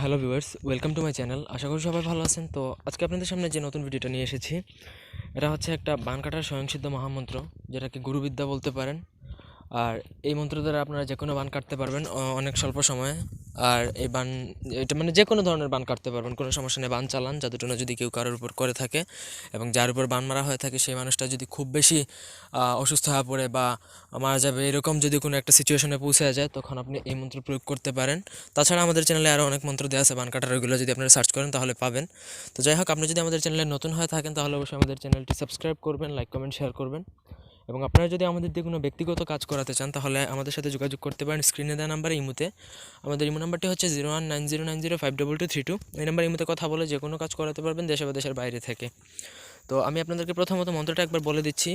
Hello viewers welcome to my channel আশা করি সবাই ভালো আছেন। তো আজকে আপনাদের সামনে যে নতুন ভিডিওটা নিয়ে এসেছি, এটা হচ্ছে একটা বান কাটার স্বয়ংসিদ্ধ মহামন্ত্র, যেটাকে গুরুবিদ্যা বলতে পারেন। আর এই মন্ত্র দ্বারা আপনারা যে কোনো বান কাটতে পারবেন অনেক স্বল্প সময়ে। আর এই বান, এটা মানে যে কোনো ধরনের বান কাটতে পারবেন, কোনো সমস্যা নেই, বান চালান জাদুটনা যদি কেউ কারোর উপর করে থাকে এবং যার উপর বান মারা হয়ে থাকে, সেই মানুষটা যদি খুব বেশি অসুস্থ হয়ে পড়ে বা মারা যাবে, এরকম যদি কোনো একটা সিচুয়েশনে পৌঁছে যায়, তখন আপনি এই মন্ত্র প্রয়োগ করতে পারেন। তাছাড়া আমাদের চ্যানেলে আরও অনেক মন্ত্র দেওয়া আছে, বান কাটার ওইগুলো যদি আপনারা সার্চ করেন, তাহলে পাবেন। তো যাই হোক, আপনি যদি আমাদের চ্যানেলে নতুন হয়ে থাকেন, তাহলে অবশ্যই আমাদের চ্যানেলটি সাবস্ক্রাইব করবেন লাইক কমেন্ট শেয়ার করবেন। এবং আপনারা যদি আমাদের দিয়ে কোনো ব্যক্তিগত কাজ করাতে চান, তাহলে আমাদের সাথে যোগাযোগ করতে পারেন স্ক্রিনে দেওয়া নাম্বার ইমুতে। আমাদের ইমো নাম্বারটি হচ্ছে zero one nine zero nine zero five double two three two. এই নাম্বার ইমুতে কথা বলে যে কোনো কাজ করাতে পারবেন দেশে বা দেশের বাইরে থেকে। তো আমি আপনাদেরকে প্রথমত মন্ত্রটা একবার বলে দিচ্ছি।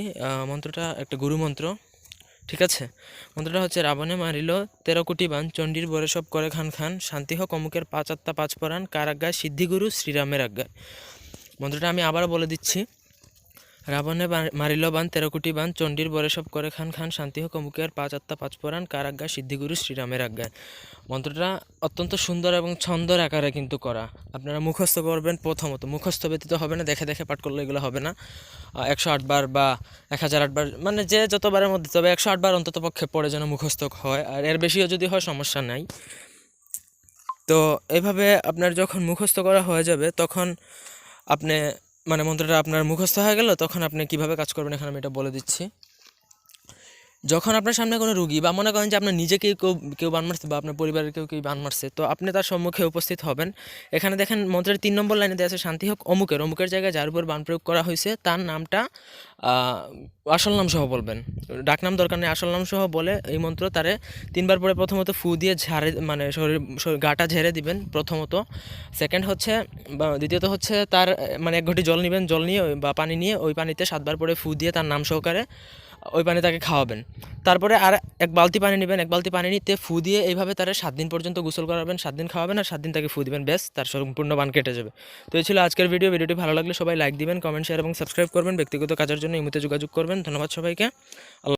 মন্ত্রটা একটা গুরু মন্ত্র। ঠিক আছে? মন্ত্রটা হচ্ছে, রাবণে মারিল তেরো কোটি বান, চণ্ডীর বরে সব করে খান খান। শান্তি হোক অমুকের পাঁচ আত্মা পাঁচ পরাণ। কার আজ্ঞায় সিদ্ধিগুরু শ্রীরামের আজ্ঞায়। মন্ত্রটা আমি আবার বলে দিচ্ছি। রাবণে মারিল বান তেরো কোটি বান, চণ্ডীর বরে সব করে খান খান, শান্তি হোক অমুকের পাঁচ আত্মা, পাঁচ পরাণ কার আজ্ঞায় সিদ্ধিগুরু, শ্রীরামের আজ্ঞায়। মন্ত্রটা অত্যন্ত সুন্দর এবং ছন্দর আকারে কিন্তু করা। আপনারা মুখস্থ করবেন প্রথমত। মুখস্থ ব্যতীত হবে না, দেখে দেখে পাঠ করলে এগুলো হবে না। একশো আটবার বা এক হাজার আটবার মানে যে যতবারের মধ্যে, তবে একশো আটবার অন্তত পক্ষে পড়ে যেন মুখস্থ হয়। আর এর বেশিও যদি হয়, সমস্যা নাই। তো এভাবে আপনার যখন মুখস্থ করা হয়ে যাবে, তখন আপনি মানে মন্ত্রটা আপনার মুখস্থ হয়ে গেল, তখন আপনি কীভাবে কাজ করবেন এখানে আমি এটা বলে দিচ্ছি। যখন আপনার সামনে কোনো রুগী বা মনে করেন যে আপনার নিজেকেই কেউ কেউ বান মারছে বা আপনার পরিবারের কেউ কেউ বান মারছে, তো আপনি তার সম্মুখে উপস্থিত হবেন। এখানে দেখেন মন্ত্রের তিন নম্বর লাইনে দেওয়া আছে, শান্তি হোক অমুকের। অমুকের জায়গায় যার উপর বান প্রয়োগ করা হয়েছে, তার নামটা আসল নাম সহ বলবেন। ডাকনাম দরকার নেই, আসল নাম সহ বলে এই মন্ত্র তারে তিনবার পরে প্রথমত ফু দিয়ে ঝাড়ে মানে শরীর গাটা ঝেড়ে দিবেন প্রথমত। সেকেন্ড হচ্ছে দ্বিতীয়ত হচ্ছে তার মানে এক ঘটি জল নেবেন, জল নিয়ে বা পানি নিয়ে ওই পানিতে সাতবার পরে ফু দিয়ে তার নাম সহকারে ওই পানি তাকে খাওয়াবেন। তারপরে আর এক বালতি পানি নেবেন, এক বালতি পানি নিতে ফু দিয়ে এইভাবে তারা সাত দিন পর্যন্ত গোসল করাবেন, সাত দিন খাওয়াবেন আর সাত দিন তাকে ফু দিবেন। ব্যাস, তার সম্পূর্ণ বান কেটে যাবে। তো এই ছিল আজকের ভিডিও। ভিডিওটি ভালো লাগলে সবাই লাইক দিবেন কমেন্ট শেয়ার এবং সাবস্ক্রাইব করবেন। ব্যক্তিগত কাজের জন্য ইমুতে যোগাযোগ করবেন। ধন্যবাদ সবাইকে।